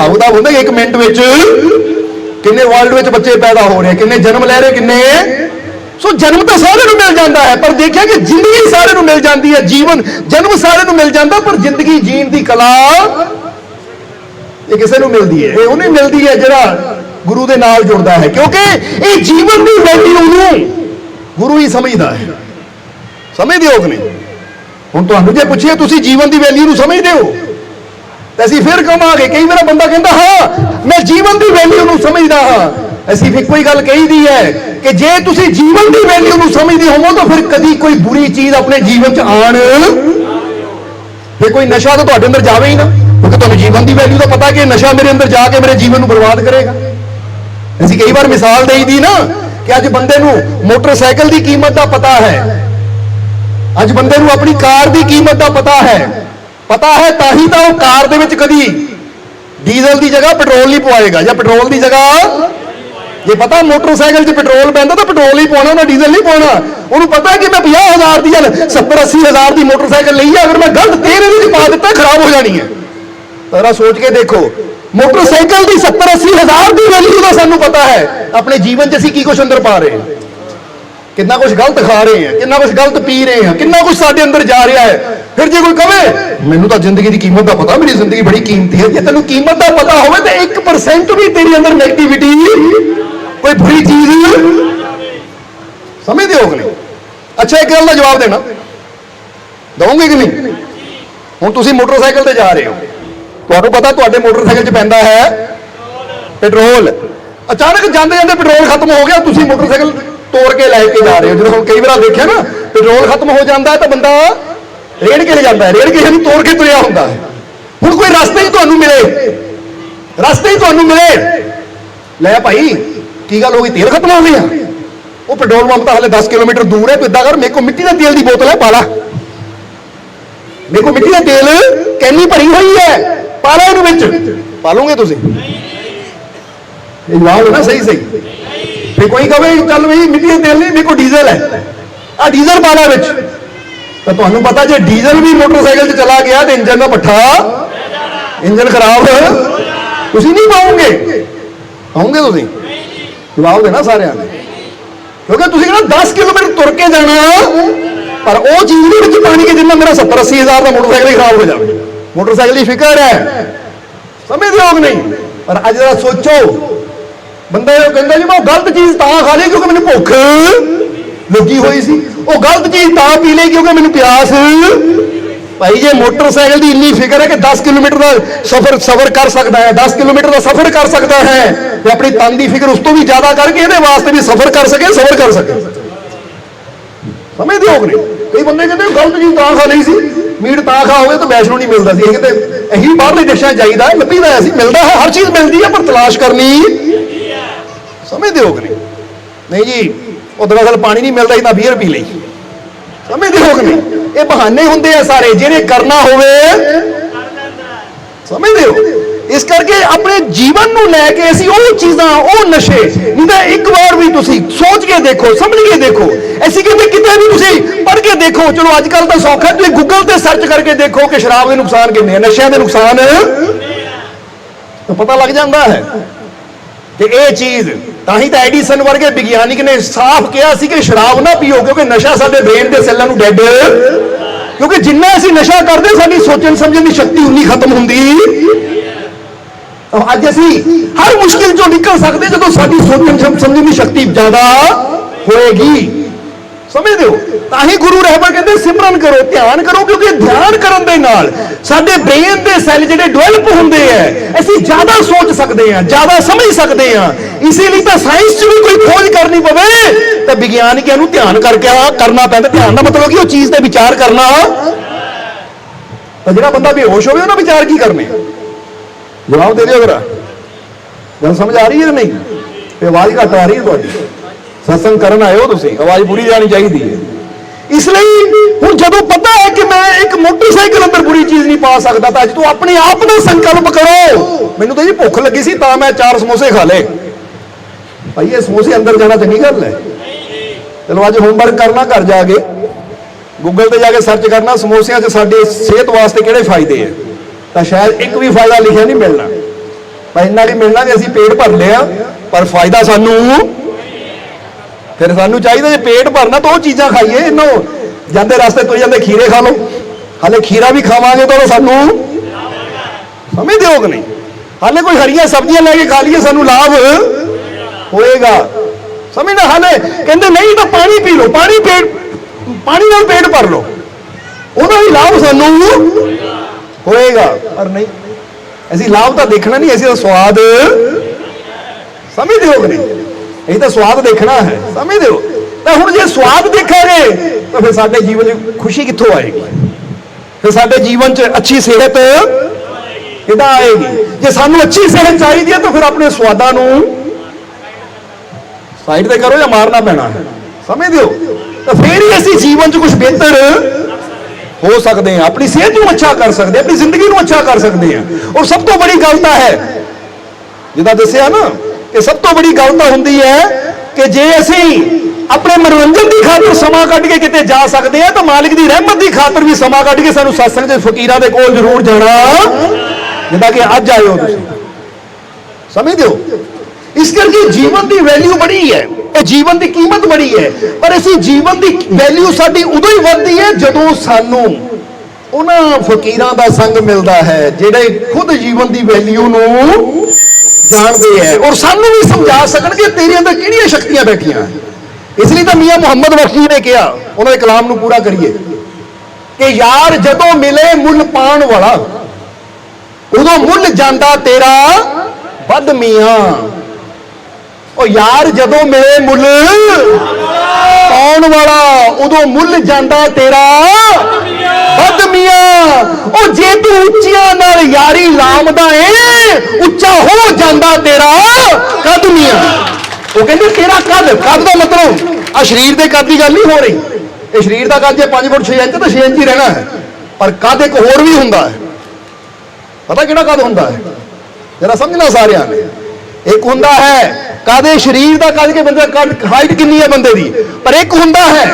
ਹਿਸਾਬ ਕਿਤਾਬ ਹੁੰਦਾ ਕਿ ਇੱਕ ਮਿੰਟ ਵਿੱਚ ਕਿੰਨੇ ਵਰਲਡ ਵਿੱਚ ਬੱਚੇ ਪੈਦਾ ਹੋ ਰਹੇ, ਕਿੰਨੇ ਜਨਮ ਲੈ ਰਹੇ, ਕਿੰਨੇ? ਸੋ ਜਨਮ ਤਾਂ ਸਾਰਿਆਂ ਨੂੰ ਮਿਲ ਜਾਂਦਾ ਹੈ, ਪਰ ਦੇਖਿਆ ਕਿ ਜ਼ਿੰਦਗੀ ਸਾਰਿਆਂ ਨੂੰ ਮਿਲ ਜਾਂਦੀ ਹੈ, ਜੀਵਨ, ਜਨਮ ਸਾਰਿਆਂ ਨੂੰ ਮਿਲ ਜਾਂਦਾ, ਪਰ ਜ਼ਿੰਦਗੀ ਜੀਣ ਦੀ ਕਲਾ ਇਹ ਕਿਸੇ ਨੂੰ ਮਿਲਦੀ ਹੈ। ਇਹ ਉਹਨੇ ਮਿਲਦੀ ਹੈ ਜਿਹੜਾ ਗੁਰੂ ਦੇ ਨਾਲ ਜੁੜਦਾ ਹੈ, ਕਿਉਂਕਿ ਇਹ ਜੀਵਨ ਦੀ ਵੈਲਿਊ ਨੂੰ ਗੁਰੂ ਹੀ ਸਮਝਦਾ ਹੈ। ਸਮਝਦੇ ਹੋ ਕਿ ਨਹੀਂ? ਹੁਣ ਤੁਹਾਨੂੰ ਜੇ ਪੁੱਛਿਆ ਤੁਸੀਂ ਜੀਵਨ ਦੀ ਵੈਲਿਊ ਨੂੰ ਸਮਝਦੇ ਹੋ? ਤੇ ਅਸੀਂ ਫਿਰ ਕਹਾਂਗੇ, ਕਈ ਵਾਰ ਬੰਦਾ ਕਹਿੰਦਾ, ਹਾਂ, ਮੈਂ ਜੀਵਨ ਦੀ ਵੈਲਿਊ ਨੂੰ ਸਮਝਦਾ ਹਾਂ। ਅਸੀਂ ਫਿਰ ਕੋਈ ਗੱਲ ਕਹੀਦੀ ਹੈ ਕਿ ਜੇ ਤੁਸੀਂ ਜੀਵਨ ਦੀ ਵੈਲਿਊ ਨੂੰ ਸਮਝਦੇ ਹੋਵੋ, ਤਾਂ ਫਿਰ ਕਦੀ ਕੋਈ ਬੁਰੀ ਚੀਜ਼ ਆਪਣੇ ਜੀਵਨ 'ਚ ਆਣ ਫਿਰ ਕੋਈ ਨਸ਼ਾ ਤਾਂ ਤੁਹਾਡੇ ਅੰਦਰ ਜਾਵੇ ਹੀ ਨਾ, ਕਿਉਂਕਿ ਤੁਹਾਨੂੰ ਜੀਵਨ ਦੀ ਵੈਲਿਊ ਦਾ ਪਤਾ ਕਿ ਨਸ਼ਾ ਮੇਰੇ ਅੰਦਰ ਜਾ ਕੇ ਮੇਰੇ ਜੀਵਨ ਨੂੰ ਬਰਬਾਦ ਕਰੇਗਾ। ਅਸੀਂ ਕਈ ਵਾਰ ਮਿਸਾਲ ਦੇਈਦੀ ਨਾ ਕਿ ਅੱਜ ਬੰਦੇ ਨੂੰ ਮੋਟਰਸਾਈਕਲ ਦੀ ਕੀਮਤ ਦਾ ਪਤਾ ਹੈ। ਅੱਜ ਬੰਦੇ ਨੂੰ ਆਪਣੀ ਕਾਰ ਦੀ ਕੀਮਤ ਦਾ ਪਤਾ ਹੈ। ਪਤਾ ਹੈ, ਤਾਂ ਹੀ ਤਾਂ ਉਹ ਕਾਰ ਦੇ ਵਿੱਚ ਕਦੀ ਡੀਜ਼ਲ ਦੀ ਜਗ੍ਹਾ ਪੈਟਰੋਲ ਨਹੀਂ ਪਵਾਏਗਾ। ਜਾਂ ਪੈਟਰੋਲ ਦੀ ਜਗ੍ਹਾ ਜੇ ਪਤਾ ਮੋਟਰਸਾਈਕਲ 'ਚ ਪੈਟਰੋਲ ਪੈਂਦਾ, ਤਾਂ ਪੈਟਰੋਲ ਹੀ ਪਾਉਣਾ ਉਹਨਾਂ ਡੀਜ਼ਲ ਨਹੀਂ ਪਾਉਣਾ ਉਹਨੂੰ ਪਤਾ ਕਿ ਮੈਂ 50000 ਦੀ ਜਾਂ 70 80000 ਦੀ ਮੋਟਰਸਾਈਕਲ ਲਈ ਆ, ਅਗਰ ਮੈਂ ਗਲਤ ਤੇਲ ਇਹਦੇ ਵਿੱਚ ਪਾ ਦਿੱਤਾ, ਖਰਾਬ ਹੋ ਜਾਣੀ ਹੈ। ਜ਼ਰਾ ਸੋਚ ਕੇ ਦੇਖੋ, ਮੋਟਰਸਾਈਕਲ ਦੀ 70 80000 ਦੀ ਵੈਲਿਊ ਦਾ ਸਾਨੂੰ ਪਤਾ ਹੈ। ਆਪਣੇ ਜੀਵਨ 'ਚ ਅਸੀਂ ਕੀ ਕੁਛ ਅੰਦਰ ਪਾ ਰਹੇ ਹਾਂ। ਕਿੰਨਾ ਕੁਝ ਗਲਤ ਖਾ ਰਹੇ ਹਾਂ ਕਿੰਨਾ ਕੁਝ ਗਲਤ ਪੀ ਰਹੇ ਹਾਂ ਕਿੰਨਾ ਕੁਝ ਸਾਡੇ ਅੰਦਰ ਜਾ ਰਿਹਾ ਹੈ। ਫਿਰ ਜੇ ਕੋਈ ਕਵੇ, ਮੈਨੂੰ ਤਾਂ ਜ਼ਿੰਦਗੀ ਦੀ ਕੀਮਤ ਦਾ ਪਤਾ, ਮੇਰੀ ਜ਼ਿੰਦਗੀ ਬੜੀ ਕੀਮਤੀ ਹੈ, ਜੇ ਤੈਨੂੰ ਕੀਮਤ ਦਾ ਪਤਾ ਹੋਵੇ ਤਾਂ 1% ਵੀ ਤੇਰੀ ਅੰਦਰ 네ਗੇਟਿਵਿਟੀ ਕੋਈ ਬੁਰੀ ਚੀਜ਼ ਸਮਝਦੇ ਹੋ। ਕਿ ਨਹੀਂ ਅੱਛਾ, ਇੱਕ ਗੱਲ ਦਾ ਜਵਾਬ ਦੇਣਾ। ਦਵੋਗੇ ਕਿ ਨਹੀਂ? ਹੁਣ ਤੁਸੀਂ ਮੋਟਰਸਾਈਕਲ ਤੇ ਜਾ ਰਹੇ ਹੋ। ਤੁਹਾਨੂੰ ਪਤਾ ਤੁਹਾਡੇ ਮੋਟਰਸਾਈਕਲ 'ਚ ਪੈਂਦਾ ਹੈ ਪੈਟਰੋਲ। ਅਚਾਨਕ ਜਾਂਦੇ ਜਾਂਦੇ ਪੈਟਰੋਲ ਖਤਮ ਹੋ ਗਿਆ, ਤੁਸੀਂ ਮੋਟਰਸਾਈਕਲ ਤੋੜ ਕੇ ਲੈ ਕੇ ਜਾ ਰਹੇ ਹੋ। ਜਦੋਂ ਹੁਣ ਕਈ ਵਾਰ ਦੇਖਿਆ ਨਾ ਪੈਟਰੋਲ ਖਤਮ ਹੋ ਜਾਂਦਾ ਹੈ ਤਾਂ ਬੰਦਾ ਰੇੜ ਕੇ ਲੈ ਜਾਂਦਾ ਹੈ। ਰੇੜ ਕੇ ਇਹਨੂੰ ਤੋੜ ਕੇ ਤੁਰਿਆ ਹੁੰਦਾ ਹੈ। ਹੁਣ ਕੋਈ ਰਸਤੇ 'ਚ ਤੁਹਾਨੂੰ ਮਿਲੇ। ਰਸਤੇ 'ਚ ਤੁਹਾਨੂੰ ਮਿਲੇ। ਲੈ ਭਾਈ ਕੀ ਗੱਲ ਹੋ ਗਈ? ਤੇਲ ਖਤਮ ਹੋ ਗਿਆ ਉਹ ਪੈਟਰੋਲ ਪੰਪ ਤਾਂ ਹਲੇ 10 ਕਿਲੋਮੀਟਰ ਦੂਰ ਹੈ। ਤੂੰ ਇਦਾਂ ਕਰ ਮੇਰੇ ਕੋਲ ਮਿੱਟੀ ਦਾ ਤੇਲ ਦੀ ਬੋਤਲ ਹੈ ਪਾ ਲਾ। ਮੇਰੇ ਕੋਲ ਮਿੱਟੀ ਦਾ ਤੇਲ ਕੈਨੀ ਭਰੀ ਹੋਈ ਹੈ? ਪਾ ਲਾ ਇਹਨੂੰ ਵਿੱਚ। ਪਾ ਲਓਗੇ ਤੁਸੀਂ? ਇਹ ਜਵਾਬ ਹੈ ਨਾ ਸਹੀ ਸਹੀ। ਫੇ ਕੋਈ ਕਵੇ, ਚੱਲ ਵੀ ਮਿੱਟੀ ਦਾ ਤੇਲ ਨਹੀਂ, ਮੇਰੇ ਕੋਲ ਡੀਜ਼ਲ ਹੈ। ਆ ਡੀਜ਼ਲ ਵਿੱਚ। ਤਾਂ ਤੁਹਾਨੂੰ ਪਤਾ ਜੇ ਡੀਜ਼ਲ ਵੀ ਮੋਟਰਸਾਈਕਲ 'ਚ ਚਲਾ ਗਿਆ ਤੇ ਇੰਜਨ ਦਾ ਪੱਠਾ, ਇੰਜਨ ਖਰਾਬ, ਤੁਸੀਂ ਨਹੀਂ ਪਾਉਂਗੇ ਪਾਉਂਗੇ ਤੁਸੀਂ? ਜਵਾਬ ਦੇਣਾ ਸਾਰਿਆਂ ਨੇ। ਕਿਉਂਕਿ ਤੁਸੀਂ ਕਹਿੰਦਾ 10 ਕਿਲੋਮੀਟਰ ਤੁਰ ਕੇ ਜਾਣਾ, ਪਰ ਉਹ ਚੀਜ਼ ਨਹੀਂ ਵਿੱਚ ਪਾਣੀ ਕਿ ਜਿੰਨਾ ਮੇਰਾ 70 80 ਹਜ਼ਾਰ ਦਾ ਮੋਟਰਸਾਈਕਲ ਹੀ ਖਰਾਬ ਹੋ ਜਾਵੇ। ਮੋਟਰਸਾਈਕਲ ਦੀ ਫਿਕਰ ਹੈ। ਸਮਝਦੇ ਹੋ ਨਹੀਂ। ਪਰ ਅੱਜ ਜਰਾ ਸੋਚੋ ਬੰਦਾ ਇਹ ਕਹਿੰਦਾ ਜੀ, ਮੈਂ ਉਹ ਗਲਤ ਚੀਜ਼ ਤਾਂ ਖਾ ਲਈ ਕਿਉਂਕਿ ਮੈਨੂੰ ਭੁੱਖ ਲੱਗੀ ਹੋਈ ਸੀ। ਉਹ ਗਲਤ ਚੀਜ਼ ਤਾਂ ਪੀ ਲਈ ਕਿਉਂਕਿ ਮੈਨੂੰ ਪਿਆਸ। ਭਾਈ, ਜੇ ਮੋਟਰਸਾਈਕਲ ਦੀ ਇੰਨੀ ਫਿਕਰ ਹੈ ਕਿ 10 ਕਿਲੋਮੀਟਰ ਦਾ ਸਫ਼ਰ ਸਫ਼ਰ ਕਰ ਸਕਦਾ ਹੈ 10 ਕਿਲੋਮੀਟਰ ਦਾ ਸਫ਼ਰ ਕਰ ਸਕਦਾ ਹੈ ਤੇ ਆਪਣੀ ਤਨ ਦੀ ਫਿਕਰ ਉਸ ਤੋਂ ਵੀ ਜ਼ਿਆਦਾ ਕਰਕੇ ਇਹਦੇ ਵਾਸਤੇ ਵੀ ਸਫ਼ਰ ਕਰ ਸਕੇ, ਸਫ਼ਰ ਕਰ ਸਕੇ। ਸਮਝਦੇ ਹੋ ਕਿ ਕਈ ਬੰਦੇ ਕਹਿੰਦੇ ਗਲਤ ਚੀਜ਼ ਤਾਂ ਖਾ ਲਈ ਸੀ, ਮੀਟ ਤਾਂ ਖਾ ਹੋਵੇ ਤਾਂ ਵੈਸ਼ਨੋ ਨਹੀਂ ਮਿਲਦਾ ਸੀ। ਇਹ ਕਹਿੰਦੇ ਇਹੀ ਬਾਹਰਲੇ ਦੇਸ਼ਾਂ ਜਾਈਦਾ ਲੱਭੀਦਾ ਸੀ, ਮਿਲਦਾ ਹੈ, ਹਰ ਚੀਜ਼ ਮਿਲਦੀ ਹੈ, ਪਰ ਤਲਾਸ਼ ਕਰਨੀ ਸਮਝਦੇ ਹੋ ਕਿ ਨਹੀਂ? ਨਹੀਂ ਜੀ, ਉਹ ਦਰਅਸਲ ਪਾਣੀ ਨਹੀਂ ਮਿਲਦਾ ਸੀ ਤਾਂ ਬੀਅਰ ਪੀ ਲਈ। ਸਮਝਦੇ ਹੋ ਕਿ ਨਹੀਂ? ਇਹ ਬਹਾਨੇ ਹੁੰਦੇ ਆ ਸਾਰੇ, ਜਿਹਨੇ ਕਰਨਾ ਹੋਵੇ। ਸਮਝਦੇ ਹੋ? ਇਸ ਕਰਕੇ ਆਪਣੇ ਜੀਵਨ ਨੂੰ ਲੈ ਕੇ ਅਸੀਂ ਉਹ ਚੀਜ਼ਾਂ, ਉਹ ਨਸ਼ੇ, ਨਹੀਂ ਤਾਂ ਇੱਕ ਵਾਰ ਵੀ ਤੁਸੀਂ ਸੋਚ ਕੇ ਦੇਖੋ, ਸਮਝ ਕੇ ਦੇਖੋ। ਅਸੀਂ ਕਹਿੰਦੇ ਕਿਤੇ ਵੀ ਤੁਸੀਂ ਪੜ੍ਹ ਕੇ ਦੇਖੋ, ਚਲੋ ਅੱਜ ਕੱਲ ਤਾਂ ਸੌਖਾ ਤੁਸੀਂ ਗੂਗਲ ਤੇ ਸਰਚ ਕਰਕੇ ਦੇਖੋ ਕਿ ਸ਼ਰਾਬ ਦੇ ਨੁਕਸਾਨ ਕਿੰਨੇ ਆ, ਨਸ਼ਿਆਂ ਦੇ ਨੁਕਸਾਨ। ਤਾਂ ਪਤਾ ਲੱਗ ਜਾਂਦਾ ਹੈ। ਤੇ ਇਹ ਚੀਜ਼ ਤਾਂ ਹੀ ਤਾਂ ਐਡੀਸਨ ਵਰਗੇ ਵਿਗਿਆਨਿਕ ਨੇ ਸਾਫ਼ ਕਿਹਾ ਸੀ ਕਿ ਸ਼ਰਾਬ ਨਾ ਪੀਓ, ਕਿਉਂਕਿ ਨਸ਼ਾ ਸਾਡੇ ਬ੍ਰੇਨ ਦੇ ਸੈੱਲਾਂ ਨੂੰ ਡੈਡ ਕਿਉਂਕਿ ਜਿੰਨਾ ਅਸੀਂ ਨਸ਼ਾ ਕਰਦੇ, ਸਾਡੀ ਸੋਚਣ ਸਮਝਣ ਦੀ ਸ਼ਕਤੀ ਉਨੀ ਖਤਮ ਹੁੰਦੀ। ਅੱਜ ਅਸੀਂ ਹਰ ਮੁਸ਼ਕਿਲ ਚੋਂ ਨਿਕਲ ਸਕਦੇ ਜਦੋਂ ਸਾਡੀ ਸੋਚਣ ਸਮਝਣ ਦੀ ਸ਼ਕਤੀ ਜ਼ਿਆਦਾ ਹੋਏਗੀ। ਸਮਝਦੇ ਹੋ ਤਾਂ ਹੀ ਗੁਰੂ ਰਹਿਬਾ ਕਹਿੰਦੇ, ਸਿਮਰਨ ਕਰੋ, ਧਿਆਨ ਕਰੋ, ਕਿਉਂਕਿ ਧਿਆਨ ਕਰਨ ਦੇ ਨਾਲ ਸਾਡੇ ਬ੍ਰੇਨ ਦੇ ਸੈੱਲ ਜਿਹੜੇ ਡਿਵੈਲਪ ਹੁੰਦੇ ਆ, ਅਸੀਂ ਜ਼ਿਆਦਾ ਸੋਚ ਸਕਦੇ ਹਾਂ ਜ਼ਿਆਦਾ ਸਮਝ ਸਕਦੇ ਹਾਂ ਇਸੇ ਲਈ ਤਾਂ ਸਾਇੰਸ 'ਚ ਵੀ ਕੋਈ ਖੋਜ ਕਰਨੀ ਪਵੇ, ਤਾਂ ਵਿਗਿਆਨਿਕਾਂ ਨੂੰ ਧਿਆਨ ਕਰਕੇ ਆ, ਕਰਨਾ ਪੈਂਦਾ। ਧਿਆਨ ਦਾ ਮਤਲਬ ਕਿ ਉਹ ਚੀਜ਼ ਤੇ ਵਿਚਾਰ ਕਰਨਾ? ਤਾਂ ਜਿਹੜਾ ਬੰਦਾ ਬੇਹੋਸ਼ ਹੋਵੇ, ਉਹਨਾਂ ਵਿਚਾਰ ਕੀ ਕਰਨੇ? ਜਵਾਬ ਦੇ ਦਿਓ ਜਰਾ। ਗੱਲ ਸਮਝ ਆ ਰਹੀ ਹੈ ਨਹੀਂ? ਤੇ ਆਵਾਜ਼ ਘੱਟ ਆ ਰਹੀ ਹੈ ਤੁਹਾਡੀ। ਸਤਸੰਗ ਕਰਨ ਆਏ ਹੋ ਤੁਸੀਂ, ਆਵਾਜ਼ ਪੂਰੀ ਜਾਣੀ ਚਾਹੀਦੀ ਹੈ। ਇਸ ਲਈ ਹੁਣ ਜਦੋਂ ਪਤਾ ਹੈ ਕਿ ਮੈਂ ਇੱਕ ਮੋਟਰਸਾਈਕਲ ਅੰਦਰ ਬੁਰੀ ਚੀਜ਼ ਨਹੀਂ ਪਾ ਸਕਦਾ, ਤਾਂ ਅੱਜ ਤੂੰ ਆਪਣੇ ਆਪ ਨਾਲ ਸੰਕਲਪ ਕਰੋ। ਮੈਨੂੰ ਤਾਂ ਜੀ ਭੁੱਖ ਲੱਗੀ ਸੀ, ਤਾਂ ਮੈਂ ਚਾਰ ਸਮੋਸੇ ਖਾ ਲਏ। ਭਾਈ, ਇਹ ਸਮੋਸੇ ਅੰਦਰ ਜਾਣਾ ਚੰਗੀ ਗੱਲ ਹੈ। ਚਲੋ, ਅੱਜ ਹੋਮਵਰਕ ਕਰਨਾ, ਘਰ ਜਾ ਕੇ। ਗੂਗਲ ਤੇ ਜਾ ਕੇ ਸਰਚ ਕਰਨਾ, ਸਮੋਸਿਆਂ 'ਚ ਸਾਡੇ ਸਿਹਤ ਵਾਸਤੇ ਕਿਹੜੇ ਫਾਇਦੇ ਹੈ ਤਾਂ ਸ਼ਾਇਦ ਇੱਕ ਵੀ ਫਾਇਦਾ ਲਿਖਿਆ ਨਹੀਂ ਮਿਲਣਾ। ਪਰ ਇੰਨਾ ਕੀ ਮਿਲਣਾ ਕਿ ਅਸੀਂ ਪੇਟ ਭਰ ਲਿਆ, ਪਰ ਫਾਇਦਾ ਸਾਨੂੰ ਫਿਰ ਸਾਨੂੰ ਚਾਹੀਦਾ ਜੇ ਪੇਟ ਭਰਨਾ ਤਾਂ ਉਹ ਚੀਜ਼ਾਂ ਖਾਈਏ, ਇਹਨੂੰ ਜਾਂਦੇ ਰਸਤੇ ਤੋਂ ਜਾਂਦੇ ਖੀਰੇ ਖਾ ਲਓ। ਹਾਲੇ ਖੀਰਾ ਵੀ ਖਾਵਾਂਗੇ ਤਾਂ ਸਾਨੂੰ ਸਮਝਦੇ ਹੋ ਕਿ ਨਹੀਂ। ਹਾਲੇ ਕੋਈ ਹਰੀਆਂ ਸਬਜ਼ੀਆਂ ਲੈ ਕੇ ਖਾ ਲਈਏ, ਸਾਨੂੰ ਲਾਭ ਹੋਏਗਾ। ਸਮਝਦਾ ਹਾਲੇ ਕਹਿੰਦੇ ਨਹੀਂ ਤਾਂ ਪਾਣੀ ਪੀ ਲਓ, ਪਾਣੀ ਪੇਟ, ਪਾਣੀ ਨਾਲ ਪੇਟ ਭਰ ਲਓ। ਉਹਦਾ ਹੀ ਲਾਭ ਸਾਨੂੰ ਹੋਏਗਾ। ਪਰ ਨਹੀਂ, ਅਸੀਂ ਲਾਭ ਤਾਂ ਦੇਖਣਾ ਨਹੀਂ, ਅਸੀਂ ਤਾਂ ਸਵਾਦ ਸਮਝਦੇ ਹੋ ਕਿ ਨਹੀਂ। ਇਹ ਤਾਂ ਸਵਾਦ ਦੇਖਣਾ ਹੈ। ਸਮਝਦੇ ਹੋ? ਤਾਂ ਹੁਣ ਜੇ ਸਵਾਦ ਦੇਖਾਂਗੇ, ਤਾਂ ਫਿਰ ਸਾਡੇ ਜੀਵਨ 'ਚ ਖੁਸ਼ੀ ਕਿੱਥੋਂ ਆਏਗੀ? ਫਿਰ ਸਾਡੇ ਜੀਵਨ 'ਚ ਅੱਛੀ ਸਿਹਤ ਕਿੱਦਾਂ ਆਏਗੀ? ਜੇ ਸਾਨੂੰ ਅੱਛੀ ਸਿਹਤ ਚਾਹੀਦੀ ਹੈ, ਤਾਂ ਫਿਰ ਆਪਣੇ ਸਵਾਦਾਂ ਨੂੰ ਸਾਈਡ ਤੇ ਕਰੋ ਜਾਂ ਮਾਰਨਾ ਪੈਣਾ ਹੈ। ਸਮਝਦੇ ਹੋ? ਤਾਂ ਫਿਰ ਹੀ ਅਸੀਂ ਜੀਵਨ 'ਚ ਕੁਝ ਬਿਹਤਰ ਹੋ ਸਕਦੇ ਹਾਂ। ਆਪਣੀ ਸਿਹਤ ਨੂੰ ਅੱਛਾ ਕਰ ਸਕਦੇ ਹਾਂ, ਆਪਣੀ ਜ਼ਿੰਦਗੀ ਨੂੰ ਅੱਛਾ ਕਰ ਸਕਦੇ ਹਾਂ। ਔਰ ਸਭ ਤੋਂ ਬੜੀ ਗੱਲ ਤਾਂ ਹੈ, ਜਿੱਦਾਂ ਦੱਸਿਆ ਨਾ ਕਿ ਸਭ ਤੋਂ ਬੜੀ ਗੱਲ ਤਾਂ ਹੁੰਦੀ ਹੈ ਕਿ ਜੇ ਅਸੀਂ ਆਪਣੇ ਮਨੋਰੰਜਨ ਦੀ ਖਾਤਰ ਸਮਾਂ ਕੱਢ ਕੇ ਕਿਤੇ ਜਾ ਸਕਦੇ ਹਾਂ, ਤਾਂ ਮਾਲਿਕ ਦੀ ਰਹਿਮਤ ਦੀ ਖਾਤਰ ਵੀ ਸਮਾਂ ਕੱਢ ਕੇ ਸਾਨੂੰ ਸਤਸੰਗ ਦੇ ਫਕੀਰਾਂ ਦੇ ਕੋਲ ਜ਼ਰੂਰ ਜਾਣਾ। ਜਿੱਦਾਂ ਕਿ ਅੱਜ ਆਏ ਹੋ ਤੁਸੀਂ। ਸਮਝਦੇ ਹੋ? ਇਸ ਕਰਕੇ ਜੀਵਨ ਦੀ ਵੈਲਿਊ ਬੜੀ ਹੈ। ਇਹ ਜੀਵਨ ਦੀ ਕੀਮਤ ਬੜੀ ਹੈ। ਪਰ ਅਸੀਂ ਜੀਵਨ ਦੀ ਵੈਲਿਊ ਸਾਡੀ ਉਦੋਂ ਹੀ ਵੱਧਦੀ ਹੈ ਜਦੋਂ ਸਾਨੂੰ ਉਹਨਾਂ ਫਕੀਰਾਂ ਦਾ ਸੰਗ ਮਿਲਦਾ ਹੈ, ਜਿਹੜੇ ਖੁਦ ਜੀਵਨ ਦੀ ਵੈਲਿਊ ਨੂੰ ਜਾਣਦੇ ਹੈ ਔਰ ਸਾਨੂੰ ਵੀ ਸਮਝਾ ਸਕਣਗੇ ਤੇਰੇ ਅੰਦਰ ਕਿਹੜੀਆਂ ਸ਼ਕਤੀਆਂ ਬੈਠੀਆਂ ਇਸ ਲਈ ਤਾਂ ਮੀਆਂ ਮੁਹੰਮਦ ਬਖਸ਼ੀ ਨੇ ਕਿਹਾ, ਉਹਨਾਂ ਦੇ ਕਲਾਮ ਨੂੰ ਪੂਰਾ ਕਰੀਏ, ਕਿ ਯਾਰ ਜਦੋਂ ਮਿਲੇ ਮੁੱਲ ਪਾਣ ਵਾਲਾ, ਉਦੋਂ ਮੁੱਲ ਜਾਂਦਾ ਤੇਰਾ ਵੱਧ ਮੀਆਂ ਉਹ ਯਾਰ ਜਦੋਂ ਮਿਲੇ ਮੁੱਲ ਪਾਉਣ ਵਾਲਾ ਉਦੋਂ ਮੁੱਲ ਜਾਂਦਾ ਤੇਰਾ। ਵੱਧ ਉਹ ਜੇ ਤੂੰ ਉੱਚੀਆਂ ਨਾਲ ਯਾਰੀ ਲਾਮਦਾ ਏ, ਉੱਚਾ ਹੋ ਜਾਂਦਾ ਤੇਰਾ ਕੱਦ ਉਹ ਕਹਿੰਦੇ ਤੇਰਾ ਕਦ? ਕਦ ਦਾ ਮਤਲਬ? ਆ ਸਰੀਰ ਦੇ ਕਦ ਦੀ ਗੱਲ ਨਹੀਂ ਹੋ ਰਹੀ। ਇਹ ਸਰੀਰ ਦਾ ਕਦ ਜੇ 5 ਫੁੱਟ 6 ਇੰਚ, ਤਾਂ 6 ਇੰਚ ਹੀ ਰਹਿਣਾ ਹੈ। ਪਰ ਕਦ ਇੱਕ ਹੋਰ ਵੀ ਹੁੰਦਾ ਹੈ। ਪਤਾ ਕਿਹੜਾ ਕਦ ਹੁੰਦਾ ਹੈ? ਜਰਾ ਸਮਝਣਾ ਸਾਰਿਆਂ ਨੇ। ਇੱਕ ਹੁੰਦਾ ਹੈ ਕਾਦੇ ਸਰੀਰ ਦਾ ਕੱਦ ਕੇ ਬੰਦੇ ਦਾ ਹਾਈਟ ਕਿੰਨੀ ਹੈ ਬੰਦੇ ਦੀ? ਪਰ ਇੱਕ ਹੁੰਦਾ ਹੈ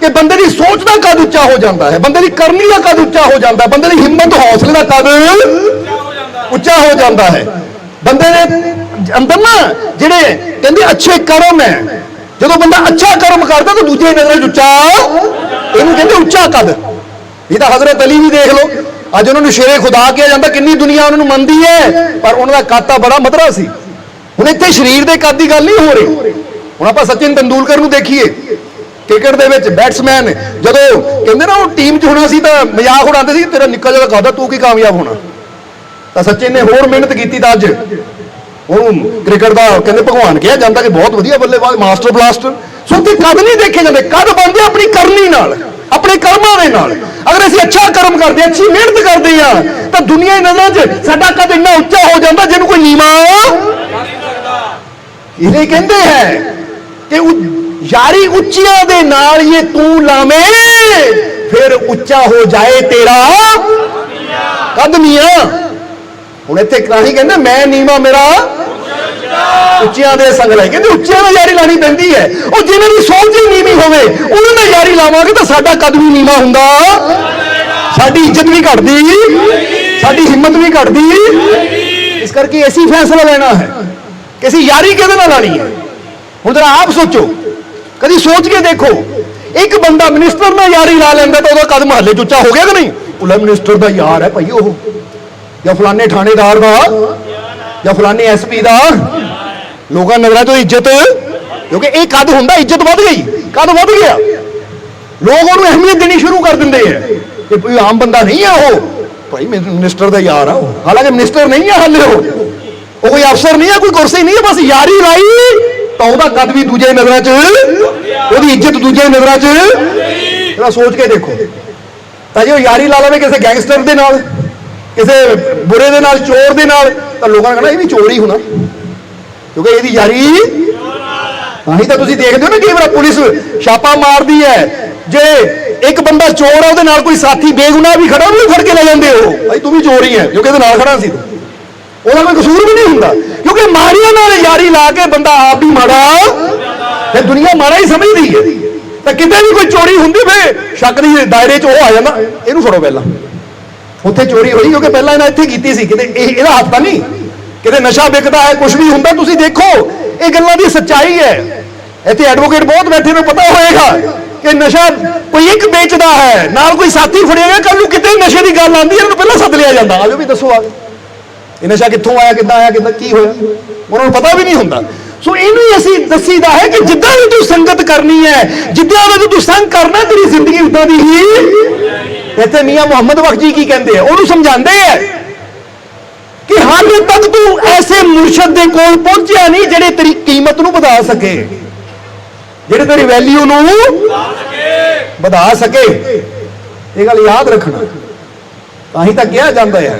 ਕਿ ਬੰਦੇ ਦੀ ਸੋਚ ਦਾ ਕੱਦ ਉੱਚਾ ਹੋ ਜਾਂਦਾ ਹੈ, ਬੰਦੇ ਦੀ ਕਰਨੀ ਦਾ ਕੱਦ ਉੱਚਾ ਹੋ ਜਾਂਦਾ ਹੈ, ਬੰਦੇ ਦੀ ਹਿੰਮਤ, ਹੌਸਲੇ ਦਾ ਕਦ ਉੱਚਾ ਹੋ ਜਾਂਦਾ ਹੈ। ਬੰਦੇ ਦੇ ਅੰਦਰ ਨਾ ਜਿਹੜੇ ਕਹਿੰਦੇ ਅੱਛੇ ਕਰਮ ਹੈ, ਜਦੋਂ ਬੰਦਾ ਅੱਛਾ ਕਰਮ ਕਰਦਾ ਤਾਂ ਦੂਜੇ ਦੀ ਨਜ਼ਰ ਉੱਚਾ, ਇਹਨੂੰ ਕਹਿੰਦੇ ਉੱਚਾ ਕਦ ਇਹ ਤਾਂ ਹਜ਼ਰਤ ਅਲੀ ਵੀ ਦੇਖ ਲਓ, ਅੱਜ ਉਹਨਾਂ ਨੂੰ ਸ਼ੇਰੇ ਖੁਦਾ ਕਿਹਾ ਜਾਂਦਾ, ਕਿੰਨੀ ਦੁਨੀਆ ਉਹਨਾਂ ਨੂੰ ਮੰਨਦੀ ਹੈ, ਪਰ ਉਹਨਾਂ ਦਾ ਕਾਤਾ ਬੜਾ ਮਧਰਾ ਸੀ। ਹੁਣ ਇੱਥੇ ਸਰੀਰ ਦੇ ਕੱਦ ਦੀ ਗੱਲ ਨਹੀਂ ਹੋ ਰਹੀ। ਹੁਣ ਆਪਾਂ ਸਚਿਨ ਤੰਦੂਲਕਰ ਨੂੰ ਦੇਖੀਏ ਕ੍ਰਿਕਟ ਦੇ ਵਿੱਚ ਬੈਟਸਮੈਨ ਜਦੋਂ ਕਹਿੰਦੇ ਨਾ ਉਹ ਟੀਮ 'ਚ ਹੋਣਾ ਸੀ ਤਾਂ ਮਜ਼ਾਕ ਉਡਾਉਂਦੇ ਸੀ ਤੇਰਾ ਨਿੱਕਾ ਜਿਹਾ ਕੱਦ ਆ, ਤੂੰ ਕੀ ਕਾਮਯਾਬ ਹੋਣਾ? ਤਾਂ ਸਚਿਨ ਨੇ ਹੋਰ ਮਿਹਨਤ ਕੀਤੀ ਤਾਂ ਅੱਜ। ਉਹਨੂੰ ਕ੍ਰਿਕਟ ਦਾ ਕਹਿੰਦੇ ਭਗਵਾਨ ਕਿਹਾ ਜਾਂਦਾ ਕਿ ਬਹੁਤ ਵਧੀਆ ਬੱਲੇਬਾਜ਼ ਮਾਸਟਰ ਬਲਾਸਟਰ ਸੋ ਤੇ ਕਦ ਨਹੀਂ ਦੇਖੇ ਜਾਂਦੇ ਕਦ ਬਣਦੇ ਆਪਣੀ ਕਰਨੀ ਨਾਲ ਆਪਣੇ ਕਰਮਾਂ ਦੇ ਨਾਲ। ਅਗਰ ਅਸੀਂ ਅੱਛਾ ਕਰਮ ਕਰਦੇ ਹਾਂ, ਅੱਛੀ ਮਿਹਨਤ ਕਰਦੇ ਹਾਂ ਤਾਂ ਦੁਨੀਆ ਦੀ ਨਜ਼ਰਾਂ 'ਚ ਸਾਡਾ ਕਦ ਇੰਨਾ ਉੱਚਾ ਹੋ ਜਾਂਦਾ ਜਿਹਨੂੰ ਕੋਈ ਨੀਵਾਂ ਇਹ ਕਹਿੰਦੇ ਹੈ ਕਿ ਯਾਰੀ ਉੱਚੀਆਂ ਦੇ ਨਾਲ ਇਹ ਤੂੰ ਲਾਵੇਂ, ਫਿਰ ਉੱਚਾ ਹੋ ਜਾਏ ਤੇਰਾ ਕਦਮੀਆਂ। ਹੁਣ ਇੱਥੇ ਕਰਾਹੀ ਕਹਿੰਦੇ, ਮੈਂ ਨੀਵਾ ਮੇਰਾ ਉੱਚੀਆਂ ਦੇ ਸੰਗ ਲੈ ਕਹਿੰਦੇ, ਉੱਚੀਆਂ ਨਾਲ ਯਾਰੀ ਲਾਣੀ ਪੈਂਦੀ ਹੈ। ਉਹ ਜਿਨ੍ਹਾਂ ਦੀ ਸੋਚ ਹੀ ਨੀਵੀਂ ਹੋਵੇ, ਉਹਨਾਂ ਨਾਲ ਯਾਰੀ ਲਾਵਾਂਗੇ ਤਾਂ ਸਾਡਾ ਕਦ ਵੀ ਨੀਵਾ ਹੁੰਦਾ। ਸਾਡੀ ਇੱਜ਼ਤ ਵੀ ਘਟਦੀ, ਸਾਡੀ ਹਿੰਮਤ ਵੀ ਘਟਦੀ। ਇਸ ਕਰਕੇ ਐਸੀ ਫੈਸਲਾ ਲੈਣਾ ਹੈ। ਕਿ ਅਸੀਂ ਯਾਰੀ ਕਿਹਦੇ ਨਾਲ ਲਾਣੀ ਹੈ? ਹੁਣ ਜਰਾ ਆਪ ਸੋਚੋ। ਕਦੀ ਸੋਚ ਕੇ ਦੇਖੋ, ਇੱਕ ਬੰਦਾ ਮਿਨਿਸਟਰ ਨਾਲ ਯਾਰੀ ਲਾ ਲੈਂਦਾ ਤਾਂ ਉਹਦਾ ਕਦਮ ਹੱਲੇ ਉੱਚਾ ਹੋ ਗਿਆ ਕਿ ਨਹੀਂ? ਉਹ ਮਿਨਿਸਟਰ ਦਾ ਯਾਰ ਹੈ ਭਾਈ ਉਹ। ਜਾਂ ਫਲਾਣੇ ਥਾਣੇਦਾਰ ਦਾ, ਜਾਂ ਫਲਾਣੇ ਐਸਪੀ ਦਾ। ਲੋਕਾਂ ਨਗਰਾਂ ਤੋਂ ਇੱਜ਼ਤ, ਕਿਉਂਕਿ ਇਹ ਕਦ ਹੁੰਦਾ? ਇੱਜ਼ਤ ਵੱਧ ਗਈ। ਕਦ ਵੱਧ ਗਿਆ? ਲੋਕ ਉਹਨੂੰ ਅਹਿਮੀਅਤ ਦੇਣੀ ਸ਼ੁਰੂ ਕਰ ਦਿੰਦੇ ਆ ਕਿ ਕੋਈ ਆਮ ਬੰਦਾ ਨਹੀਂ ਆ ਉਹ। ਭਾਈ ਮਿਨਿਸਟਰ ਦਾ ਯਾਰ ਆ ਉਹ। ਹਾਲਾਂਕਿ ਮਿਨਿਸਟਰ ਨਹੀਂ ਆ ਹਾਲੇ ਉਹ। ਉਹ ਕੋਈ ਅਫਸਰ ਨਹੀਂ ਹੈ ਕੋਈ ਕੁਰਸੀ ਨਹੀਂ ਆ, ਬਸ ਯਾਰੀ ਲਾਈ। ਤਾਂ ਉਹਦਾ ਕਦ ਵੀ ਦੂਜੇ ਨਜ਼ਰਾਂ 'ਚ। ਉਹਦੀ ਇੱਜ਼ਤ ਦੂਜੇ ਨਜ਼ਰਾਂ 'ਚ। ਜਰਾ ਸੋਚ ਕੇ ਦੇਖੋ। ਤਾਂ ਜੇ ਉਹ ਯਾਰੀ ਲਾ ਲਵੇ ਕਿਸੇ ਗੈਂਗਸਟਰ ਦੇ ਨਾਲ, ਕਿਸੇ ਬੁਰੇ ਦੇ ਨਾਲ, ਚੋਰ ਦੇ ਨਾਲ, ਤਾਂ ਲੋਕਾਂ ਨੇ ਕਹਣਾ, ਇਹ ਵੀ ਚੋਰ ਹੀ ਹੋਣਾ। ਕਿਉਂਕਿ ਇਹਦੀ ਯਾਰੀ ਤਾਂ ਹੀ ਤਾਂ ਤੁਸੀਂ ਦੇਖਦੇ ਹੋ ਨਾ, ਕਈ ਵਾਰ ਪੁਲਿਸ ਛਾਪਾ ਮਾਰਦੀ ਹੈ। ਜੇ ਇੱਕ ਬੰਦਾ ਚੋਰ ਆ, ਉਹਦੇ ਨਾਲ ਕੋਈ ਸਾਥੀ ਬੇਗੁਨਾਹ ਵੀ ਖੜਾ, ਉਹਨੂੰ ਵੀ ਫੜ ਕੇ ਲੈ ਜਾਂਦੇ ਹੋ। ਭਾਈ ਤੂੰ ਵੀ ਚੋਰ ਹੀ ਹੈ ਕਿਉਂਕਿ ਇਹਦੇ ਨਾਲ ਖੜਾ ਸੀ ਤੂੰ। ਉਹਦਾ ਕੋਈ ਕਸੂਰ ਵੀ ਨਹੀਂ ਹੁੰਦਾ। ਕਿਉਂਕਿ ਮਾੜੀਆਂ ਨਾਲ ਯਾਰੀ ਲਾ ਕੇ ਬੰਦਾ ਆਪ ਵੀ ਮਾੜਾ ਤੇ ਦੁਨੀਆ ਮਾੜਾ ਹੀ ਸਮਝਦੀ ਹੈ। ਤਾਂ ਕਿਤੇ ਵੀ ਕੋਈ ਚੋਰੀ ਹੁੰਦੀ ਵੇ ਸ਼ੱਕ ਦੀ ਦਾਇਰੇ 'ਚ ਉਹ ਆ ਜਾਂਦਾ। ਇਹਨੂੰ ਫੜੋ ਪਹਿਲਾਂ। ਉੱਥੇ ਚੋਰੀ ਹੋਈ, ਕਿਉਂਕਿ ਪਹਿਲਾਂ ਇਹਨਾਂ ਇੱਥੇ ਕੀਤੀ ਸੀ। ਕਿਤੇ ਇਹ ਇਹਦਾ ਹੱਥ ਤਾਂ ਨਹੀਂ। ਕਿਤੇ ਨਸ਼ਾ ਵਿਕਦਾ ਹੈ ਕੁਝ ਵੀ ਹੁੰਦਾ, ਤੁਸੀਂ ਦੇਖੋ। ਇਹ ਗੱਲਾਂ ਦੀ ਸੱਚਾਈ ਹੈ। ਇੱਥੇ ਐਡਵੋਕੇਟ ਬਹੁਤ ਬੈਠੇ ਨੂੰ, ਪਤਾ ਹੋਏਗਾ ਕਿ ਨਸ਼ਾ ਕੋਈ ਇੱਕ ਵੇਚਦਾ ਹੈ। ਨਾਲ ਕੋਈ ਸਾਥੀ ਫੜੇਗਾ ਕੱਲ ਨੂੰ ਕਿਤੇ ਨਸ਼ੇ ਦੀ ਗੱਲ ਆਉਂਦੀ ਹੈ, ਇਹਨੂੰ ਪਹਿਲਾਂ ਸੱਦ ਲਿਆ ਜਾਂਦਾ। ਆਜੋ ਵੀ ਦੱਸੋ ਆਗੇ ਇਹ ਨਸ਼ਾ ਕਿੱਥੋਂ ਆਇਆ, ਕਿੱਦਾਂ ਆਇਆ, ਕਿੱਦਾਂ ਕੀ ਹੋਇਆ? ਉਹਨਾਂ ਨੂੰ ਪਤਾ ਵੀ ਨਹੀਂ ਹੁੰਦਾ। ਸੋ ਇਹਨੂੰ ਹੀ ਅਸੀਂ ਦੱਸੀਦਾ ਹੈ ਕਿ ਜਿੱਦਾਂ ਵੀ ਤੂੰ ਸੰਗਤ ਕਰਨੀ ਹੈ, ਜਿੱਦਾਂ ਵੀ ਤੂੰ ਸੰਗ ਕਰਨਾ, ਤੇਰੀ ਜ਼ਿੰਦਗੀ ਉਦਾਂ ਦੀ ਹੀ ਇੱਥੇ ਮੀਆਂ ਮੁਹੰਮਦ ਬਖਸ਼ ਜੀ ਕੀ ਕਹਿੰਦੇ ਆ? ਉਹਨੂੰ ਸਮਝਾਉਂਦੇ ਆ ਕਿ ਹਾਲੇ ਤੱਕ ਤੂੰ ਐਸੇ ਮੁਰਸ਼ਦ ਦੇ ਕੋਲ ਪਹੁੰਚਿਆ ਨਹੀਂ ਜਿਹੜੇ ਤੇਰੀ ਕੀਮਤ ਨੂੰ ਵਧਾ ਸਕੇ। ਜਿਹੜੇ ਤੇਰੀ ਵੈਲਿਊ ਨੂੰ ਵਧਾ ਸਕੇ। ਇਹ ਗੱਲ ਯਾਦ ਰੱਖਣਾ। ਤਾਂ ਹੀ ਤਾਂ ਕਿਹਾ ਜਾਂਦਾ ਹੈ